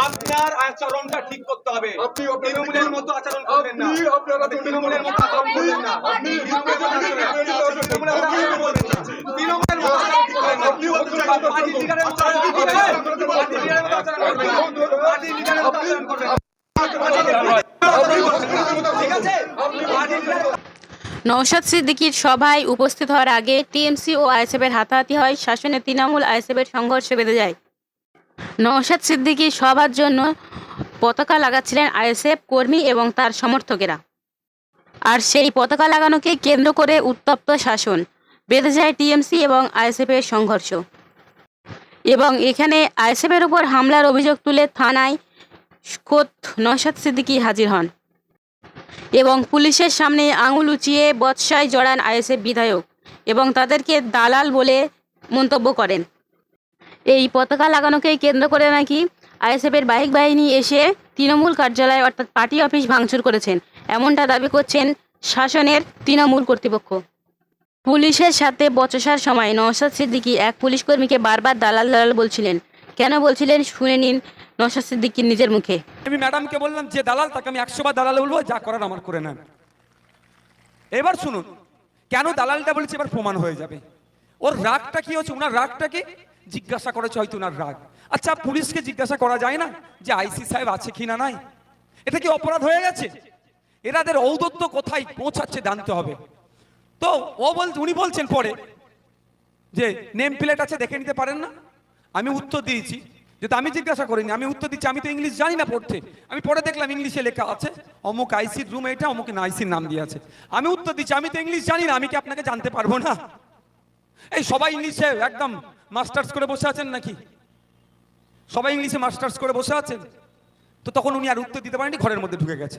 আপনার আচরণটা ঠিক করতে হবে আপনি তৃণমূলের মতো আচরণ করবেন না আপনি আপনারা তৃণমূলের মতো আচরণ করবেন না আপনি তৃণমূলের মতো আচরণ করবেন না। তৃণমূলের মতো আচরণ করবেন না। আপনি হচ্ছে জায়গাটা পার্টি লিডারের মতো আচরণ করবেন না। পার্টি লিডারের মতো আচরণ করবেন না। পার্টি লিডারের মতো আচরণ করবেন না। ঠিক আছে পার্টি লিডারের নওশাদ সিদ্দিকীর সভায় উপস্থিত হওয়ার আগে টিএমসি ও আইএসএফের হাতাহাতি হয় শাসনে তৃণমূল আইএসএফের সংঘর্ষ বেঁধে যায় নওশাদ সিদ্দিকী সভার জন্য পতাকা লাগাচ্ছিলেন আইএসএফ কর্মী এবং তার সমর্থকেরা। আর সেই পতাকা লাগানোকে কেন্দ্র করে উত্তপ্ত শাসন বেঁধে যায় টিএমসি এবং আইএসএফের সংঘর্ষ। এবং এখানে আইএসএফের উপর হামলার অভিযোগ তুলে থানায় খোদ নওশাদ সিদ্দিকী হাজির হন। এবং পুলিশের সামনে আঙুল উঁচিয়ে বৎসায় জড়ান আইএসএফ বিধায়ক এবং তাদেরকে দালাল বলে মন্তব্য করেন। এই পতাকা লাগানোকে কেন্দ্র করে নাকি আইএসএফের বাইক বাহিনী এসে তৃণমূল কার্যালয় অর্থাৎ পার্টি অফিস ভাঙচুর করেছেন। এমনটা দাবি করছেন শাসনের তৃণমূল কর্তৃপক্ষ। পুলিশের সাথে বচসার সময় নওশাদ সিদ্দিকী এক পুলিশ কর্মীকে বারবার দালাল দালাল বলছিলেন। কেন বলছিলেন? শুনে নিন নওশাদ সিদ্দিকীর নিজের মুখে। আমি ম্যাডামকে বললাম, যে দালাল, তাকে আমি একশো বার দালাল বলব, যা করার আমার করে নেন। এবার শুনুন, কেন দালালটা বলেছে? এবার প্রমাণ হয়ে যাবে। ওর রাগটা কি হচ্ছে? ওনার রাগটা কি? জিজ্ঞাসা করেছে হয়তো ওনার রাগ। আচ্ছা পুলিশকে জিজ্ঞাসা করা যায় না যে আইসি সাহেব আছে কি না নাই? এটা কি অপরাধ হয়ে গেছে? এরাদের ঔদত্য কোথায় পৌঁছাচ্ছে জানতে হবে। তো ও বল উনি বলছেন পরে যে, নেম প্লেট আছে, দেখে নিতে পারেন না? আমি উত্তর দিয়েছি। যেহেতু আমি জিজ্ঞাসা করিনি, আমি উত্তর দিচ্ছি, আমি তো ইংলিশ জানি না পড়তে। আমি পরে দেখলাম ইংলিশে লেখা আছে, অমুক আইসির রুম এটা, অমুক আইসির নাম দিয়ে আছে। আমি উত্তর দিচ্ছি, আমি তো ইংলিশ জানি না, আমি কি আপনাকে জানতে পারব না? এই সবাই ইংলিশে একদম মাস্টার্স করে বসে আছেন নাকি? সবাই ইংলিশে মাস্টার্স করে বসে আছেন? তো তখন উনি আর উত্তর দিতে পারেনি ঘরের মধ্যে ঢুকে গেছে।